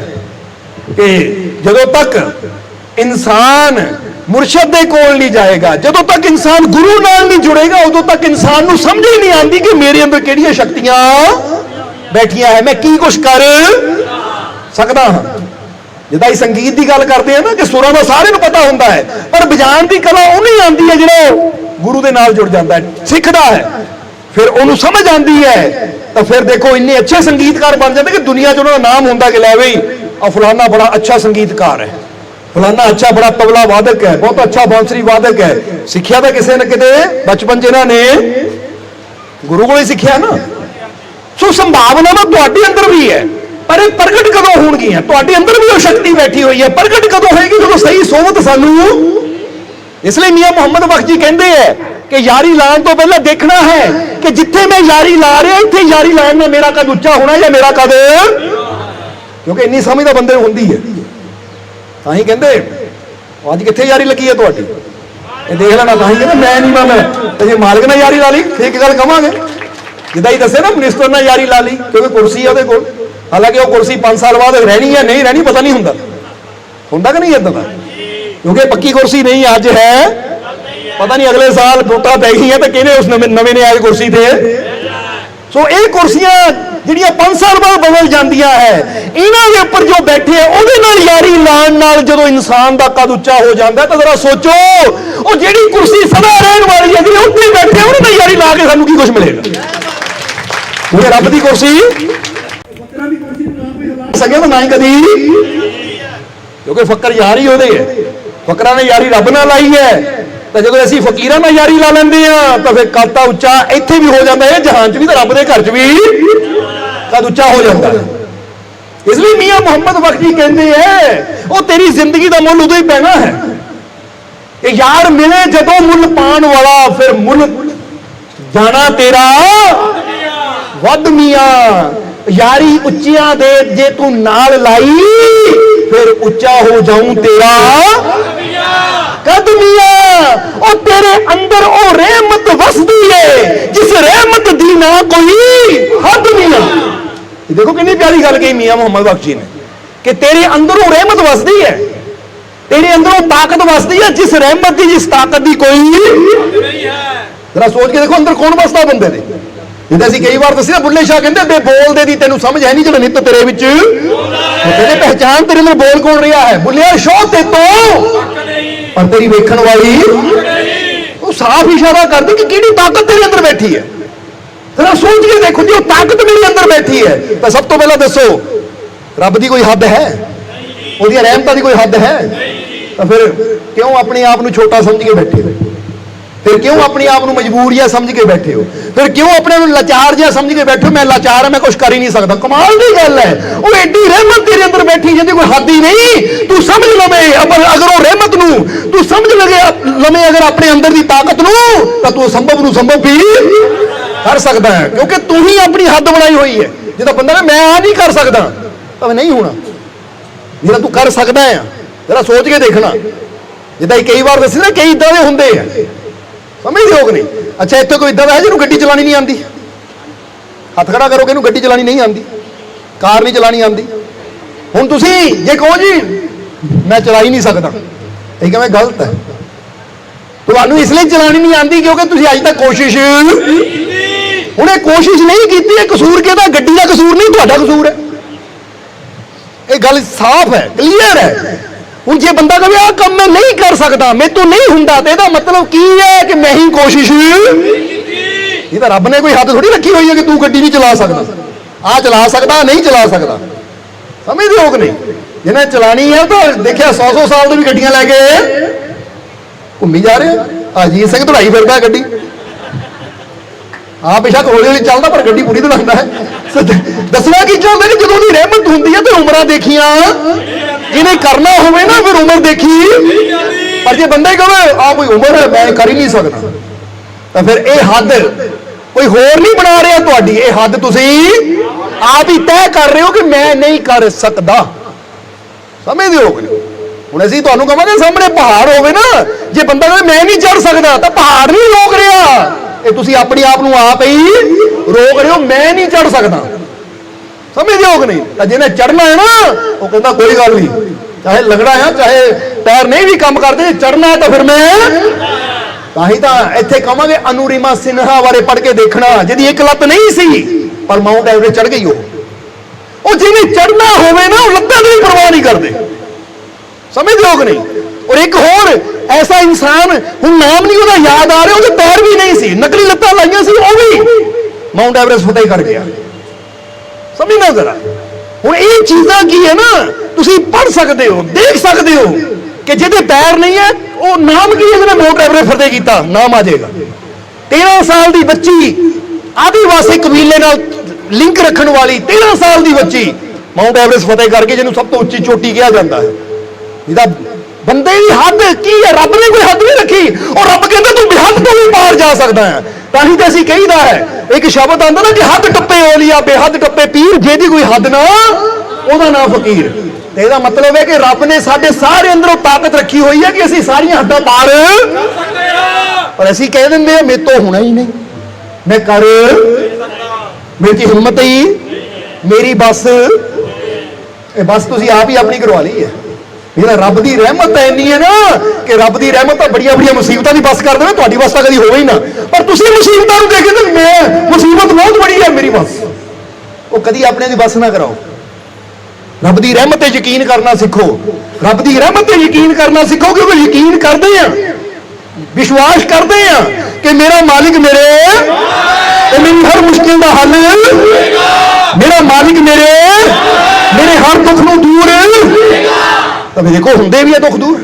ਕਿ ਜਦੋਂ ਤੱਕ ਇਨਸਾਨ ਮੁਰਸ਼ਦ ਦੇ ਕੋਲ ਨਹੀਂ ਜਾਏਗਾ, ਜਦੋਂ ਤੱਕ ਇਨਸਾਨ ਗੁਰੂ ਨਾਲ ਨਹੀਂ ਜੁੜੇਗਾ, ਉਦੋਂ ਤੱਕ ਇਨਸਾਨ ਨੂੰ ਸਮਝ ਹੀ ਨਹੀਂ ਆਉਂਦੀ ਕਿ ਮੇਰੇ ਅੰਦਰ ਕਿਹੜੀਆਂ ਸ਼ਕਤੀਆਂ ਬੈਠੀਆਂ ਹੈ। ਮੈਂ ਕੀ ਕੁਛ ਕਰ ਸਕਦਾ ਹਾਂ? ਜਿੱਦਾਂ ਹੀ ਸੰਗੀਤ ਦੀ ਗੱਲ ਕਰਦੇ ਆ ਨਾ ਕਿ ਸੁਰਾਂ ਦਾ ਸਾਰਿਆਂ ਨੂੰ ਪਤਾ ਹੁੰਦਾ ਹੈ, ਪਰ ਵਜਾਉਣ ਦੀ ਕਲਾ ਉਹਨੂੰ ਹੀ ਆਉਂਦੀ ਹੈ ਜਿਹੜਾ ਗੁਰੂ ਦੇ ਨਾਲ ਜੁੜ ਜਾਂਦਾ ਹੈ, ਸਿੱਖਦਾ ਹੈ। ਫਿਰ ਉਹਨੂੰ ਸਮਝ ਆਉਂਦੀ ਹੈ, ਤਾਂ ਫਿਰ ਦੇਖੋ ਇੰਨੇ ਅੱਛੇ ਸੰਗੀਤਕਾਰ ਬਣ ਜਾਂਦੇ ਕਿ ਦੁਨੀਆ 'ਚ ਉਹਨਾਂ ਦਾ ਨਾਮ ਹੁੰਦਾ ਕਿ ਲੈ ਬਈ ਆ ਫਲਾਨਾ ਬੜਾ ਅੱਛਾ ਸੰਗੀਤਕਾਰ ਹੈ। ਫਲਾਨਾ ਅੱਛਾ ਬੜਾ ਤਬਲਾ ਵਾਦਕ ਹੈ, ਬਹੁਤ ਅੱਛਾ ਬਾਂਸਰੀ ਵਾਦਕ ਹੈ। ਸਿੱਖਿਆ ਤਾਂ ਕਿਸੇ ਨਾ ਕਿਤੇ, ਬਚਪਨ 'ਚ ਇਹਨਾਂ ਨੇ ਗੁਰੂ ਕੋਲੋਂ ਹੀ ਸਿੱਖਿਆ ਨਾ। ਸੋ ਸੰਭਾਵਨਾਵਾਂ ਤੁਹਾਡੇ ਅੰਦਰ ਵੀ ਹੈ, ਪਰ ਇਹ ਪ੍ਰਗਟ ਕਦੋਂ ਹੋਣਗੀਆਂ? ਤੁਹਾਡੇ ਅੰਦਰ ਵੀ ਉਹ ਸ਼ਕਤੀ ਬੈਠੀ ਹੋਈ ਹੈ। ਪ੍ਰਗਟ ਕਦੋਂ ਹੋਏਗੀ? ਜਦੋਂ ਸਹੀ ਸੋਵਤ ਸਾਨੂੰ ਇਸ ਲਈ ਮੀਆਂ ਮੁਹੰਮਦ ਬਖਸ਼ ਕਹਿੰਦੇ ਹੈ ਕਿ ਯਾਰੀ ਲਾਉਣ ਤੋਂ ਪਹਿਲਾਂ ਦੇਖਣਾ ਹੈ ਕਿ ਜਿੱਥੇ ਮੈਂ ਯਾਰੀ ਲਾ ਰਿਹਾ, ਇੱਥੇ ਯਾਰੀ ਲਾਉਣ ਨਾਲ ਮੇਰਾ ਕਦ ਉੱਚਾ ਹੋਣਾ ਜਾਂ ਮੇਰਾ ਕਦ ਕਿਉਂਕਿ ਇੰਨੀ ਸਮਝ ਤਾਂ ਬੰਦੇ ਨੂੰ ਹੁੰਦੀ ਹੈ। ਤਾਂ ਹੀ ਕਹਿੰਦੇ, ਅੱਜ ਕਿੱਥੇ ਯਾਰੀ ਲੱਗੀ ਹੈ ਤੁਹਾਡੀ? ਇਹ ਦੇਖ ਲੈਣਾ, ਤਾਂ ਹੀ ਕਹਿੰਦੇ, ਮੈਂ ਨਹੀਂ ਮੰਨਦਾ। ਤੇ ਜੇ ਮਾਲਕ ਨਾਲ ਯਾਰੀ ਲਾ ਲਈ ਠੀਕ ਗੱਲ ਕਵਾਂਗੇ। ਜਿੱਦਾਂ ਹੀ ਦੱਸੇ ਨਾ, ਮਿਨਿਸਟਰ ਨਾਲ ਯਾਰੀ ਲਾ ਲਈ, ਕਿਉਂਕਿ ਕੁਰਸੀ ਹੈ ਉਹਦੇ ਕੋਲ। ਹਾਲਾਂਕਿ ਉਹ ਕੁਰਸੀ 5 ਸਾਲ ਬਾਅਦ ਰਹਿਣੀ ਹੈ ਨਹੀਂ ਰਹਿਣੀ, ਪਤਾ ਨਹੀਂ ਹੁੰਦਾ। ਹੁੰਦਾ ਕਿ ਨਹੀਂ ਇਦਾਂ ਦਾ? ਕਿਉਂਕਿ ਪੱਕੀ ਕੁਰਸੀ ਨਹੀਂ, ਅੱਜ ਹੈ। ਪਤਾ ਨਹੀਂ ਅਗਲੇ ਸਾਲ ਵੋਟਾਂ ਪੈ ਗਈਆਂ ਤਾਂ ਕਿਹਨੇ ਉਸ ਨਵੇਂ ਨਵੇਂ ਨੇ ਆਏ ਕੁਰਸੀ ਤੇ? ਸੋ ਇਹ ਕੁਰਸੀਆਂ ਜਿਹੜੀਆਂ 5 ਸਾਲ ਬਾਅਦ ਬਦਲ ਜਾਂਦੀਆਂ ਹੈ ਇਹਨਾਂ ਦੇ ਉੱਪਰ ਜੋ ਬੈਠੇ ਆ ਉਹਦੇ ਨਾਲ ਯਾਰੀ ਲਾਉਣ ਨਾਲ ਜਦੋਂ ਇਨਸਾਨ ਦਾ ਕਦ ਉੱਚਾ ਹੋ ਜਾਂਦਾ ਤਾਂ ਜ਼ਰਾ ਸੋਚੋ ਉਹ ਜਿਹੜੀ ਕੁਰਸੀ ਸਦਾ ਰਹਿਣ ਵਾਲੀ ਹੈ ਜਿਹੜੇ ਉੱਤੇ ਬੈਠੇ ਆ, ਉਹਦੇ ਯਾਰੀ ਲਾ ਕੇ ਸਾਨੂੰ ਕੀ ਕੁਝ ਮਿਲੇਗਾ? ਉਹ ਰੱਬ ਦੀ ਕੁਰਸੀ ਸਕੇ ਤਾਂ ਨਾ ਹੀ ਕਦੀ। ਕਿਉਂਕਿ ਫਕਰ ਯਾਰੀ ਉਹਦੇ ਹੈ। ਫਕਰਾਂ ਨੇ ਯਾਰੀ ਰੱਬ ਨਾਲ ਲਾਈ ਹੈ। ਤਾਂ ਜਦੋਂ ਅਸੀਂ ਫਕੀਰਾਂ ਨਾਲ ਯਾਰੀ ਲਾ ਲੈਂਦੇ ਆ ਤਾਂ ਫਿਰ ਕਾਤਾ ਉੱਚਾ ਇੱਥੇ ਵੀ ਹੋ ਜਾਂਦਾ ਹੈ ਜਹਾਨ 'ਚ ਵੀ ਤਾਂ ਰੱਬ ਦੇ ਘਰ 'ਚ ਵੀ। ਕਦ ਉੱਚਾ ਹੋ ਜਾਂਦਾ। ਹੈ ਇਸ ਲਈ ਮੀਆਂ ਮੁਹੰਮਦ ਬਖਸ਼ੀ ਕਹਿੰਦੇ ਐ, ਉਹ ਤੇਰੀ ਜ਼ਿੰਦਗੀ ਦਾ ਮੁੱਲ ਉਦੋਂ ਹੀ ਪੈਣਾ ਹੈ। ਇਹ ਯਾਰ ਮਿਲੇ ਜਦੋਂ ਮੁੱਲ ਪਾਣ ਵਾਲਾ, ਫਿਰ ਮੁੱਲ ਜਾਣਾ ਤੇਰਾ। ਵੱਧ ਮੀਆਂ, ਯਾਰੀ ਉੱਚੀਆਂ ਦੇ ਜੇ ਤੂੰ ਨਾਲ ਲਾਈ, ਫਿਰ ਉੱਚਾ ਹੋ ਜਾਊਂ ਤੇਰਾ। ਕਦਮੀਆਂ ਉਹ ਤੇਰੇ ਅੰਦਰ ਉਹ ਰਹਿਮਤ ਵਸਦੀ ਏ ਜਿਸ ਰਹਿਮਤ ਦੀ ਨਾ ਕੋਈ ਹੱਦ ਨਹੀਂ ਹੈ। ਇਹ ਦੇਖੋ ਕਿੰਨੀ ਪਿਆਰੀ ਗੱਲ ਕਹੀ ਮੀਆਂ ਮੁਹੰਮਦ ਬਖਸ਼ ਨੇ ਕਿ ਤੇਰੇ ਅੰਦਰ ਉਹ ਰਹਿਮਤ ਵਸਦੀ ਹੈ ਤੇਰੇ ਅੰਦਰ ਉਹ ਤਾਕਤ ਵਸਦੀ ਹੈ ਜਿਸ ਰਹਿਮਤ ਦੀ ਜਿਸ ਤਾਕਤ ਦੀ ਕੋਈ ਨਹੀਂ ਹੈ। ਜਰਾ ਸੋਚ ਕੇ ਦੇਖੋ ਅੰਦਰ ਕੌਣ ਵਸਦਾ ਬੰਦੇ ਦੇ। ਜਿੱਦਾਂ ਅਸੀਂ ਕਈ ਵਾਰ ਦੱਸਿਆ ਬੁੱਲੇ ਸ਼ਾਹ ਕਹਿੰਦੇ, ਬੇ ਬੋਲਦੇ ਦੀ ਤੈਨੂੰ ਸਮਝ ਹੈ ਨਹੀਂ ਜਿਹੜਾ ਨਿੱਤ ਤੇਰੇ ਵਿੱਚ। ਉਹ ਪਹਿਚਾਨ ਤੇਰੇ ਨਾਲ ਬੋਲ ਕੌਣ ਰਿਹਾ ਹੈ? ਬੁੱਲਿਆ, ਸ਼ੋਹ ਤੇ ਤੋਂ। ਪਰ ਤੇਰੀ ਵੇਖਣ ਵਾਲੀ ਉਹ ਸਾਫ਼ ਇਸ਼ਾਰਾ ਕਰਦੀ ਕਿ ਕਿਹੜੀ ਤਾਕਤ ਤੇਰੇ ਅੰਦਰ ਬੈਠੀ ਹੈ। ਜਰਾ ਸੋਚ ਕੇ ਦੇਖੋ ਜੀ, ਉਹ ਤਾਕਤ ਮੇਰੇ ਅੰਦਰ ਬੈਠੀ ਹੈ। ਤਾਂ ਸਭ ਤੋਂ ਪਹਿਲਾਂ ਦੱਸੋ, ਰੱਬ ਦੀ ਕੋਈ ਹੱਦ ਹੈ? ਉਹਦੀਆਂ ਰਹਿਮਤਾਂ ਦੀ ਕੋਈ ਹੱਦ ਹੈ? ਤਾਂ ਫਿਰ ਕਿਉਂ ਆਪਣੇ ਆਪ ਨੂੰ ਛੋਟਾ ਸਮਝ ਕੇ ਬੈਠੇ ਹੋ? ਫਿਰ ਕਿਉਂ ਆਪਣੇ ਆਪ ਨੂੰ ਮਜਬੂਰ ਜਿਹਾ ਸਮਝ ਕੇ ਬੈਠੇ ਹੋ? ਫਿਰ ਕਿਉਂ ਆਪਣੇ ਨੂੰ ਲਾਚਾਰ ਜਿਹਾ ਸਮਝ ਕੇ ਬੈਠੇ ਹੋ? ਮੈਂ ਲਾਚਾਰ ਹਾਂ ਮੈਂ ਕੁਝ ਕਰ ਹੀ ਨਹੀਂ ਸਕਦਾ। ਕਮਾਲ ਦੀ ਗੱਲ ਹੈ। ਉਹ ਐਡੀ ਰਹਿਮਤ ਤੇਰੇ ਅੰਦਰ ਬੈਠੀ ਜਿਹਦੀ ਕੋਈ ਹੱਦ ਹੀ ਨਹੀਂ। ਤੂੰ ਸਮਝ ਲਵੇਂ ਅਗਰ ਅਗਰ ਉਹ ਰਹਿਮਤ ਨੂੰ, ਤੂੰ ਸਮਝ ਲਗੇ ਲਵੇਂ ਅਗਰ ਆਪਣੇ ਅੰਦਰ ਦੀ ਤਾਕਤ ਨੂੰ, ਤਾਂ ਤੂੰ ਸੰਭਵ ਨੂੰ ਸੰਭਵ ਵੀ ਕਰ ਸਕਦਾ ਹੈ। ਕਿਉਂਕਿ ਤੂੰ ਹੀ ਆਪਣੀ ਹੱਦ ਬਣਾਈ ਹੋਈ ਹੈ। ਜਿਹਦਾ ਬੰਦਾ ਨਾ ਮੈਂ ਆ ਨਹੀਂ ਕਰ ਸਕਦਾ ਤਾਂ ਨਹੀਂ ਹੋਣਾ। ਜਿਹੜਾ ਤੂੰ ਕਰ ਸਕਦਾ ਹੈ, ਜਰਾ ਸੋਚ ਕੇ ਦੇਖਣਾ। ਜਿੱਦਾਂ ਹੀ ਕਈ ਵਾਰ ਦੱਸੀ ਨਾ, ਕਈ ਇਦਾਂ ਦੇ ਹੁੰਦੇ ਆ। ਸਮਝਦੇ ਹੋ ਨਹੀਂ ਅੱਛਾ, ਇੱਥੇ ਕੋਈ ਇਦਾਂ ਦਾ ਹੈ ਜਿਹਨੂੰ ਗੱਡੀ ਚਲਾਣੀ ਨਹੀਂ ਆਉਂਦੀ? ਹੱਥ ਖੜਾ ਕਰੋ ਕਿ ਗੱਡੀ ਚਲਾਣੀ ਨਹੀਂ ਆਉਂਦੀ? ਕਾਰ ਨਹੀਂ ਚਲਾਣੀ ਆਉਂਦੀ? ਹੁਣ ਤੁਸੀਂ, ਜੇ ਕਹੋ ਜੀ, ਮੈਂ ਚਲਾ ਨਹੀਂ ਸਕਦਾ। ਇਹ ਕਿਵੇਂ ਗਲਤ ਹੈ? ਤੁਹਾਨੂੰ ਇਸ ਲਈ ਚਲਾਣੀ ਨਹੀਂ ਆਉਂਦੀ ਕਿਉਂਕਿ ਤੁਸੀਂ ਅੱਜ ਤੱਕ ਕੋਸ਼ਿਸ਼ ਹੁਣ ਇਹ ਕੋਸ਼ਿਸ਼ ਨਹੀਂ ਕੀਤੀ, ਇਹ ਕਸੂਰ ਕਿਹਦਾ? ਗੱਡੀ ਦਾ ਕਸੂਰ ਨਹੀਂ, ਤੁਹਾਡਾ ਕਸੂਰ ਹੈ। ਇਹ ਗੱਲ ਸਾਫ਼ ਹੈ ਕਲੀਅਰ ਹੈ। ਹੁਣ ਜੇ ਬੰਦਾ ਕਹੇ ਆ ਕੰਮ ਮੈਂ ਨਹੀਂ ਕਰ ਸਕਦਾ, ਮੇਰੇ ਤੋਂ ਨਹੀਂ ਹੁੰਦਾ, ਤੇ ਇਹਦਾ ਮਤਲਬ ਕੀ ਹੈ ਕਿ ਮੈਂ ਹੀ ਕੋਸ਼ਿਸ਼ ਇਹ ਤਾਂ ਰੱਬ ਨੇ ਕੋਈ ਹੱਦ ਥੋੜੀ ਰੱਖੀ ਹੋਈ ਹੈ ਕਿ ਤੂੰ ਗੱਡੀ ਨਹੀਂ ਚਲਾ ਸਕਦਾ। ਆ ਚਲਾ ਸਕਦਾ ਨਹੀਂ ਚਲਾ ਸਕਦਾ। ਸਮਝਦੇ ਹੋ ਕਿ ਨਹੀਂ? ਜਿਹਨੇ ਚਲਾਣੀ ਹੈ ਤਾਂ ਦੇਖਿਆ 100 100 ਸਾਲ ਤੋਂ ਵੀ ਗੱਡੀਆਂ ਲੈ ਕੇ ਘੁੰਮੀ ਜਾ ਰਹੇ ਅਜੀਤ ਸਿੰਘ ਦੜਾਈ ਫਿਰਦਾ ਗੱਡੀ। ਆ ਬੇਸ਼ੱਕ ਹੌਲੀ ਹੌਲੀ ਚੱਲਦਾ, ਪਰ ਗੱਡੀ ਪੂਰੀ ਦੜਾਉਂਦਾ ਹੈ। ਦੱਸਣਾ ਕੀ ਚਾਹੁੰਦੇ ਨੇ ਜਦੋਂ ਦੀ ਰਹਿਮਤ ਹੁੰਦੀ ਹੈ ਤੇ ਉਮਰਾਂ ਦੇਖੀਆਂ। ਜਿਹਨੇ ਕਰਨਾ ਹੋਵੇ ਨਾ, ਫਿਰ ਉਮਰ ਦੇਖੀ। ਪਰ ਜੇ ਬੰਦਾ ਹੀ ਕਹੇ, ਆ ਕੋਈ ਉਮਰ ਹੈ ਮੈਂ ਕਰ ਹੀ ਨਹੀਂ ਸਕਦਾ। ਤਾਂ ਫਿਰ ਇਹ ਹੱਦ, ਕੋਈ ਹੋਰ ਨਹੀਂ ਬਣਾ ਰਿਹਾ ਤੁਹਾਡੀ, ਇਹ ਹੱਦ ਤੁਸੀਂ ਆਪ ਹੀ ਤੈਅ ਕਰ ਰਹੇ ਹੋ ਕਿ ਮੈਂ ਨਹੀਂ ਕਰ ਸਕਦਾ। ਸਮਝਦੇ ਹੋ ਕਿ ਹੁਣ ਅਸੀਂ ਤੁਹਾਨੂੰ ਕਹਾਂਗੇ ਸਾਹਮਣੇ ਪਹਾੜ ਹੋਵੇ ਨਾ, ਜੇ ਬੰਦਾ ਕਹੇ, ਮੈਂ ਨਹੀਂ ਚੜ ਸਕਦਾ, ਤਾਂ ਪਹਾੜ ਨਹੀਂ ਰੋਕ ਰਿਹਾ। ਇਹ ਤੁਸੀਂ ਆਪਣੇ ਆਪ ਨੂੰ ਆਪ ਹੀ ਰੋਕ ਰਹੇ ਹੋ, ਮੈਂ ਨਹੀਂ ਚੜ ਸਕਦਾ। ਸਮਝਦੇ ਹੋ ਕਿ ਨਹੀਂ? ਤਾਂ ਜਿਹਨੇ ਚੜਨਾ ਹੈ ਨਾ, ਉਹ ਕਹਿੰਦਾ ਕੋਈ ਗੱਲ ਨਹੀਂ। ਚਾਹੇ ਲੰਗੜਾ ਆ ਚਾਹੇ ਪੈਰ ਨਹੀਂ ਵੀ ਕੰਮ ਕਰਦੇ ਚੜਨਾ ਤਾਂ ਫਿਰ ਮੈਂ। ਤਾਂ ਹੀ ਤਾਂ ਇੱਥੇ ਕਹਾਂਗੇ ਅਨੂਰੀਮਾ ਸਿਨਹਾ ਬਾਰੇ ਪੜ੍ਹ ਕੇ ਦੇਖਣਾ, ਜਿਹਦੀ ਇੱਕ ਲੱਤ ਨਹੀਂ ਸੀ, ਪਰ ਮਾਊਂਟ ਐਵਰੇਸਟ ਚੜ ਗਈ ਉਹ। ਉਹ ਜਿਹਨੇ ਚੜਨਾ ਹੋਵੇ ਨਾ, ਉਹ ਲੱਤਾਂ ਦੀ ਵੀ ਪਰਵਾਹ ਨਹੀਂ ਕਰਦੇ। ਸਮਝਦੇ ਹੋ ਕਿ ਨਹੀਂ? ਔਰ ਇੱਕ ਹੋਰ ਐਸਾ ਇਨਸਾਨ, ਹੁਣ ਨਾਮ ਨਹੀਂ ਉਹਦਾ ਯਾਦ ਆ ਰਿਹਾ, ਉਹਦੇ ਪੈਰ ਵੀ ਨਹੀਂ ਸੀ, ਨਕਲੀ ਲੱਤਾਂ ਲਾਈਆਂ ਸੀ, ਉਹ ਵੀ। ਮਾਊਂਟ ਐਵਰੈਸਟ ਫਤਿਹ ਕਰ ਗਿਆ। ਸਮਝਣਾ ਜ਼ਰਾ ਹੁਣ ਇਹ ਚੀਜ਼ਾਂ ਕੀ ਹੈ ਨਾ, ਤੁਸੀਂ ਪੜ ਸਕਦੇ ਹੋ, ਦੇਖ ਸਕਦੇ ਹੋ ਕਿ ਜਿਹਦੇ ਪੈਰ ਨਹੀਂ ਹੈ, ਉਹ ਨਾਮ ਕੀ ਹੈ ਜਿਹਨੇ ਮਾਊਂਟ ਐਵਰੈਸਟ ਫਤਿਹ ਕੀਤਾ? ਨਾਮ ਆ ਜਾਏਗਾ। 13 ਸਾਲ ਦੀ ਬੱਚੀ, ਆਦੀਵਾਸੀ ਕਬੀਲੇ ਨਾਲ ਲਿੰਕ ਰੱਖਣ ਵਾਲੀ 13 ਸਾਲ ਦੀ ਬੱਚੀ ਮਾਊਂਟ ਐਵਰੈਸਟ ਫਤਿਹ ਕਰਕੇ ਜਿਹਨੂੰ ਸਭ ਤੋਂ ਉੱਚੀ ਚੋਟੀ ਕਿਹਾ ਜਾਂਦਾ ਹੈ। ਜਿਹਦਾ ਬੰਦੇ ਦੀ ਹੱਦ ਕੀ ਹੈ? ਰੱਬ ਨੇ ਕੋਈ ਹੱਦ ਨਹੀਂ ਰੱਖੀ। ਉਹ ਰੱਬ ਕਹਿੰਦਾ ਤੂੰ ਬੇਹੱਦ ਤੋਂ ਵੀ ਪਾਰ ਜਾ ਸਕਦਾ ਹੈ। ਤਾਂ ਹੀ ਤਾਂ ਅਸੀਂ ਕਹੀਦਾ ਹੈ, ਇੱਕ ਸ਼ਬਦ ਆਂਦਾ ਨਾ ਕਿ ਹੱਦ ਟੱਪੇ ਓਲੀਆ ਬੇਹੱਦ ਟੱਪੇ ਪੀਰ, ਜਿਹਦੀ ਕੋਈ ਹੱਦ ਨਾ, ਉਹਦਾ ਨਾਮ ਫਕੀਰ। ਤੇ ਇਹਦਾ ਮਤਲਬ ਹੈ ਕਿ ਰੱਬ ਨੇ ਸਾਡੇ ਸਾਰੇ ਅੰਦਰੋਂ ਤਾਕਤ ਰੱਖੀ ਹੋਈ ਹੈ ਕਿ ਅਸੀਂ ਸਾਰੀਆਂ ਹੱਦਾਂ ਪਾਰ ਪਰ ਅਸੀਂ ਕਹਿ ਦਿੰਦੇ ਆ ਮੇਰੇ ਤੋਂ ਹੋਣਾ ਹੀ ਨਹੀਂ। ਮੈਂ ਕਰ, ਮੇਰੀ ਹਿੰਮਤ ਹੀ? ਮੇਰੀ ਬਸ, ਇਹ ਬਸ ਤੁਸੀਂ ਆਪ ਹੀ ਆਪਣੀ ਕਰਵਾ ਲਈ ਹੈ। ਇਹਦਾ ਰੱਬ ਦੀ ਰਹਿਮਤ ਤਾਂ ਇੰਨੀ ਹੈ ਨਾ ਕਿ ਰੱਬ ਦੀ ਰਹਿਮਤ ਤਾਂ ਬੜੀਆਂ ਬੜੀਆਂ ਮੁਸੀਬਤਾਂ ਦੀ ਬਸ ਕਰ ਦੇਵੇ, ਤੁਹਾਡੀ ਬਸ ਤਾਂ ਕਦੀ ਹੋਵੇ ਹੀ ਨਾ। ਪਰ ਤੁਸੀਂ ਮੁਸੀਬਤਾਂ ਨੂੰ ਦੇਖਦੇ ਤੇ ਮੈਂ, ਮੁਸੀਬਤ ਬਹੁਤ ਬੜੀ ਹੈ ਮੇਰੀ ਬਸ। ਉਹ ਕਦੀ ਆਪਣੇ ਦੀ ਬਸ ਨਾ ਕਰਾਓ। ਰੱਬ ਦੀ ਰਹਿਮਤ ਤੇ ਯਕੀਨ ਕਰਨਾ ਸਿੱਖੋ। ਰੱਬ ਦੀ ਰਹਿਮਤ ਤੇ ਯਕੀਨ ਕਰਨਾ ਸਿੱਖੋ ਕਿਉਂਕਿ ਯਕੀਨ ਕਰਦੇ ਆ। ਵਿਸ਼ਵਾਸ ਕਰਦੇ ਆ ਕਿ ਮੇਰਾ ਮਾਲਿਕ ਮੇਰੇ ਤੇ ਮੇਰੀ ਹਰ ਮੁਸ਼ਕਿਲ ਦਾ ਹੱਲ ਮੇਰਾ ਮਾਲਿਕ ਮੇਰੇ ਮੇਰੇ ਹਰ ਦੁੱਖ ਨੂੰ ਤਾਂ ਦੇਖੋ ਹੁੰਦੇ ਵੀ ਆ ਦੁੱਖ ਦੂਰ।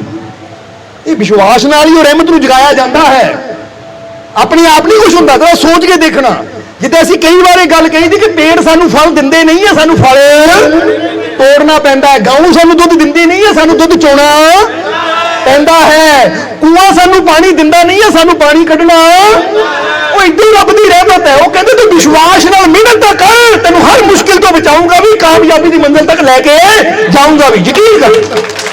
ਇਹ ਵਿਸ਼ਵਾਸ ਨਾਲ ਹੀ ਉਹ ਰਹਿਮਤ ਨੂੰ ਜਗਾਇਆ ਜਾਂਦਾ ਹੈ। ਆਪਣੇ ਆਪ ਨਹੀਂ ਕੁਝ ਹੁੰਦਾ, ਤਾਂ ਸੋਚ ਕੇ ਦੇਖਣਾ। ਜਿੱਦਾਂ ਅਸੀਂ ਕਈ ਵਾਰ ਇਹ ਗੱਲ ਕਹੀ ਸੀ ਕਿ ਪੇੜ ਸਾਨੂੰ ਫਲ ਦਿੰਦੇ ਨਹੀਂ ਹੈ ਸਾਨੂੰ ਫਲ ਤੋੜਨਾ ਪੈਂਦਾ ਹੈ। ਗਾਉਂ ਸਾਨੂੰ ਦੁੱਧ ਦਿੰਦੀ ਨਹੀਂ ਹੈ ਸਾਨੂੰ ਦੁੱਧ ਚੋਣਾ ਪੈਂਦਾ ਹੈ। ਕੂਆ ਸਾਨੂੰ ਪਾਣੀ ਦਿੰਦਾ ਨਹੀਂ ਹੈ ਸਾਨੂੰ ਪਾਣੀ ਕੱਢਣਾ। ਉਹ ਇੱਡੀ ਰੱਬ ਦੀ ਰਹਿਮਤ ਹੈ। ਉਹ ਕਹਿੰਦੇ ਤੂੰ ਵਿਸ਼ਵਾਸ ਨਾਲ ਮਿਹਨਤ ਤਾਂ ਕਰ, ਤੈਨੂੰ ਹਰ ਮੁਸ਼ਕਿਲ ਤੋਂ ਬਚਾਊਂਗਾ ਵੀ, ਕਾਮਯਾਬੀ ਦੀ ਮੰਜ਼ਿਲ ਤੱਕ ਲੈ ਕੇ ਜਾਊਂਗਾ ਵੀ। ਯਕੀਨ ਕਰ।